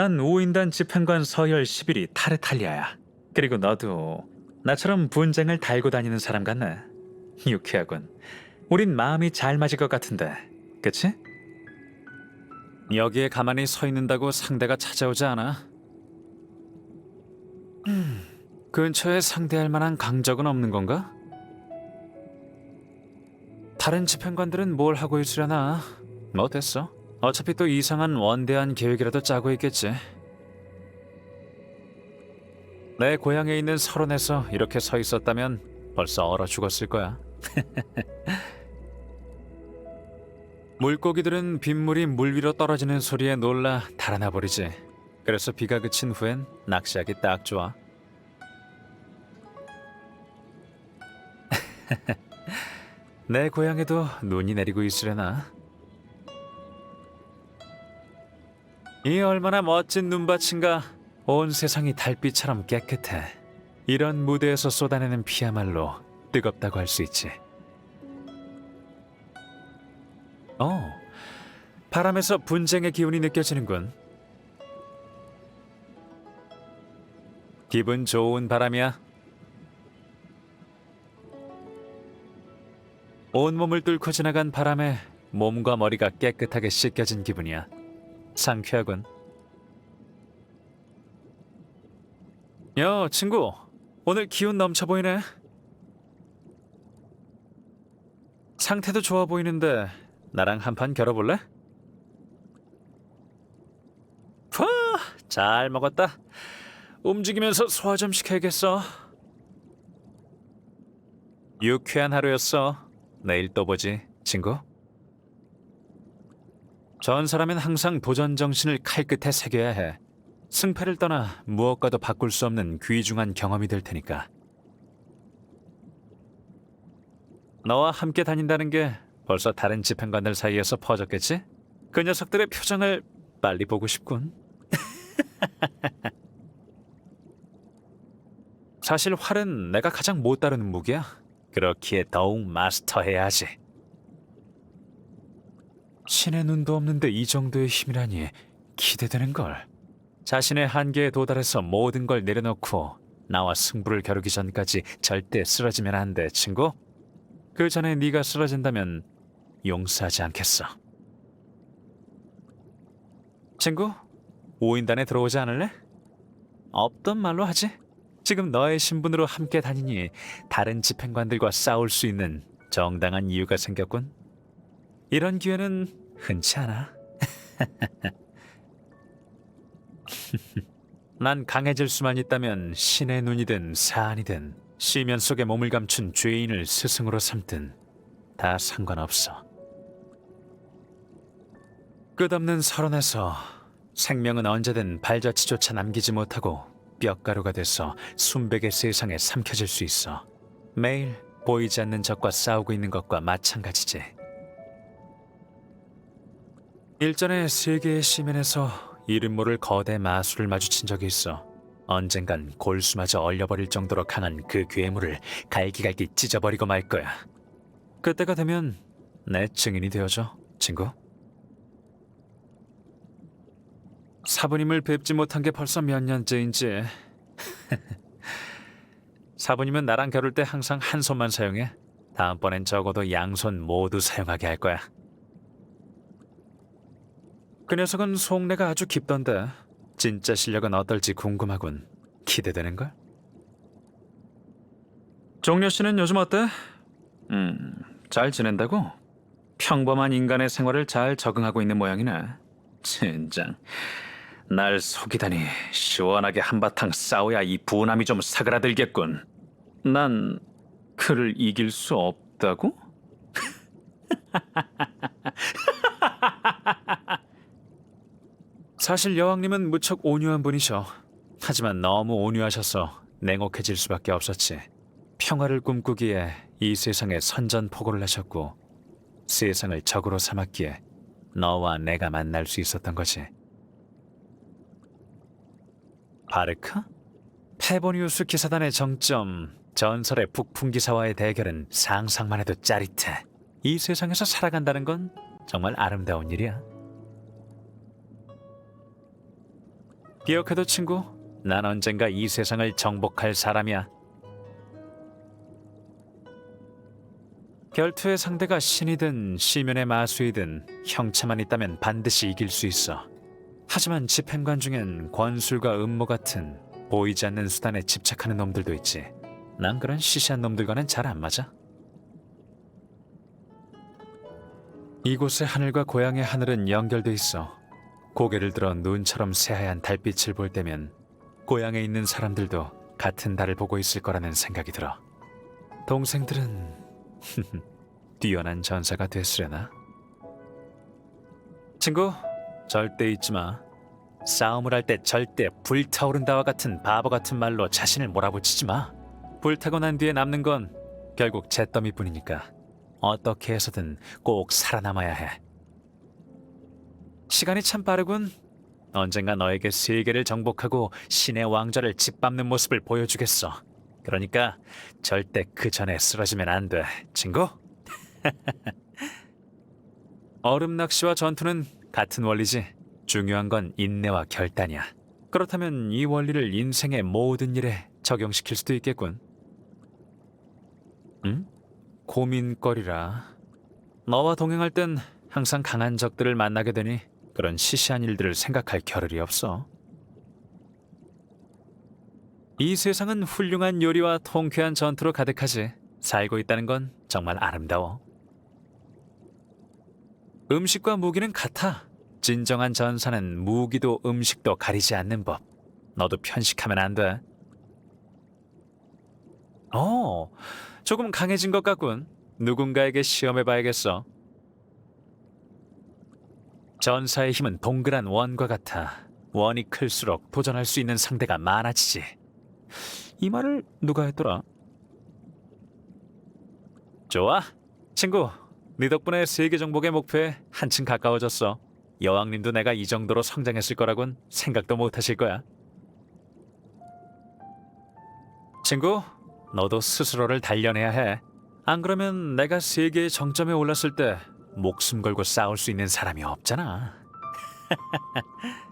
난 우인단 집행관 서열 11이 타르탈리아야. 그리고 너도 나처럼 분쟁을 달고 다니는 사람 같네. 유쾌하군. 우린 마음이 잘 맞을 것 같은데, 그치? 여기에 가만히 서 있는다고 상대가 찾아오지 않아? 음, 근처에 상대할 만한 강적은 없는 건가? 다른 집행관들은 뭘 하고 있으려나? 뭐 됐어. 어차피 또 이상한 원대한 계획이라도 짜고 있겠지. 내 고향에 있는 설원에서 이렇게 서 있었다면 벌써 얼어 죽었을 거야. 물고기들은 빗물이 물 위로 떨어지는 소리에 놀라 달아나 버리지. 그래서 비가 그친 후엔 낚시하기 딱 좋아. 내 고향에도 눈이 내리고 있으려나? 이 얼마나 멋진 눈밭인가. 온 세상이 달빛처럼 깨끗해. 이런 무대에서 쏟아내는 피야말로 뜨겁다고 할 수 있지. 어, 바람에서 분쟁의 기운이 느껴지는군. 기분 좋은 바람이야. 온몸을 뚫고 지나간 바람에 몸과 머리가 깨끗하게 씻겨진 기분이야. 상쾌하군. 야, 친구. 오늘 기운 넘쳐 보이네. 상태도 좋아 보이는데 나랑 한판 겨뤄볼래? 푸, 잘 먹었다. 움직이면서 소화 좀 시켜야겠어. 유쾌한 하루였어. 내일 또 보지, 친구. 전 사람은 항상 도전 정신을 칼끝에 새겨야 해. 승패를 떠나 무엇과도 바꿀 수 없는 귀중한 경험이 될 테니까. 너와 함께 다닌다는 게 벌써 다른 집행관들 사이에서 퍼졌겠지? 그 녀석들의 표정을 빨리 보고 싶군. 사실 활은 내가 가장 못 다루는 무기야. 그렇기에 더욱 마스터해야 하지. 신의 눈도 없는데 이 정도의 힘이라니 기대되는 걸. 자신의 한계에 도달해서 모든 걸 내려놓고 나와 승부를 겨루기 전까지 절대 쓰러지면 안 돼, 친구. 그 전에 네가 쓰러진다면 용서하지 않겠어. 친구, 오인단에 들어오지 않을래? 없던 말로 하지. 지금 너의 신분으로 함께 다니니 다른 집행관들과 싸울 수 있는 정당한 이유가 생겼군. 이런 기회는 흔치 않아. 난 강해질 수만 있다면 신의 눈이든 사안이든 시면 속에 몸을 감춘 죄인을 스승으로 삼든 다 상관없어. 끝없는 설원에서 생명은 언제든 발자취조차 남기지 못하고 뼈가루가 돼서 순백의 세상에 삼켜질 수 있어. 매일 보이지 않는 적과 싸우고 있는 것과 마찬가지지. 일전에 세계의 시면에서 이름 모를 거대 마술을 마주친 적이 있어. 언젠간 골수마저 얼려버릴 정도로 강한 그 괴물을 갈기갈기 찢어버리고 말 거야. 그때가 되면 내 증인이 되어줘, 친구. 사부님을 뵙지 못한 게 벌써 몇 년째인지. 사부님은 나랑 겨룰 때 항상 한 손만 사용해. 다음번엔 적어도 양손 모두 사용하게 할 거야. 그 녀석은 속내가 아주 깊던데 진짜 실력은 어떨지 궁금하군. 기대되는걸? 종려 씨는 요즘 어때? 음, 잘 지낸다고? 평범한 인간의 생활을 잘 적응하고 있는 모양이네. 젠장. 날 속이다니 시원하게 한바탕 싸워야 이 분함이 좀 사그라들겠군. 난 그를 이길 수 없다고? 사실 여왕님은 무척 온유한 분이셔. 하지만 너무 온유하셔서 냉혹해질 수밖에 없었지. 평화를 꿈꾸기에 이 세상에 선전포고를 하셨고 세상을 적으로 삼았기에 너와 내가 만날 수 있었던 거지. 바르카? 페보니우스 기사단의 정점, 전설의 북풍 기사와의 대결은 상상만 해도 짜릿해. 이 세상에서 살아간다는 건 정말 아름다운 일이야. 기억해도 친구, 난 언젠가 이 세상을 정복할 사람이야. 결투의 상대가 신이든 시면의 마수이든 형체만 있다면 반드시 이길 수 있어. 하지만 집행관 중엔 권술과 음모 같은 보이지 않는 수단에 집착하는 놈들도 있지. 난 그런 시시한 놈들과는 잘 안 맞아. 이곳의 하늘과 고향의 하늘은 연결돼 있어. 고개를 들어 눈처럼 새하얀 달빛을 볼 때면 고향에 있는 사람들도 같은 달을 보고 있을 거라는 생각이 들어. 동생들은 뛰어난 전사가 됐으려나? 친구, 절대 잊지 마. 싸움을 할 때 절대 불타오른다와 같은 바보 같은 말로 자신을 몰아붙이지 마. 불타고 난 뒤에 남는 건 결국 잿더미뿐이니까 어떻게 해서든 꼭 살아남아야 해. 시간이 참 빠르군. 언젠가 너에게 세계를 정복하고 신의 왕좌를 짓밟는 모습을 보여주겠어. 그러니까 절대 그 전에 쓰러지면 안 돼, 친구. 얼음 낚시와 전투는 같은 원리지. 중요한 건 인내와 결단이야. 그렇다면 이 원리를 인생의 모든 일에 적용시킬 수도 있겠군. 응? 고민거리라. 너와 동행할 땐 항상 강한 적들을 만나게 되니 그런 시시한 일들을 생각할 겨를이 없어. 이 세상은 훌륭한 요리와 통쾌한 전투로 가득하지. 살고 있다는 건 정말 아름다워. 음식과 무기는 같아. 진정한 전사는 무기도 음식도 가리지 않는 법. 너도 편식하면 안 돼. 어, 조금 강해진 것 같군. 누군가에게 시험해봐야겠어. 전사의 힘은 동그란 원과 같아. 원이 클수록 도전할 수 있는 상대가 많아지지. 이 말을 누가 했더라? 좋아, 친구. 네 덕분에 세계 정복의 목표에 한층 가까워졌어. 여왕님도 내가 이 정도로 성장했을 거라곤 생각도 못 하실 거야. 친구, 너도 스스로를 단련해야 해. 안 그러면 내가 세계의 정점에 올랐을 때 목숨 걸고 싸울 수 있는 사람이 없잖아.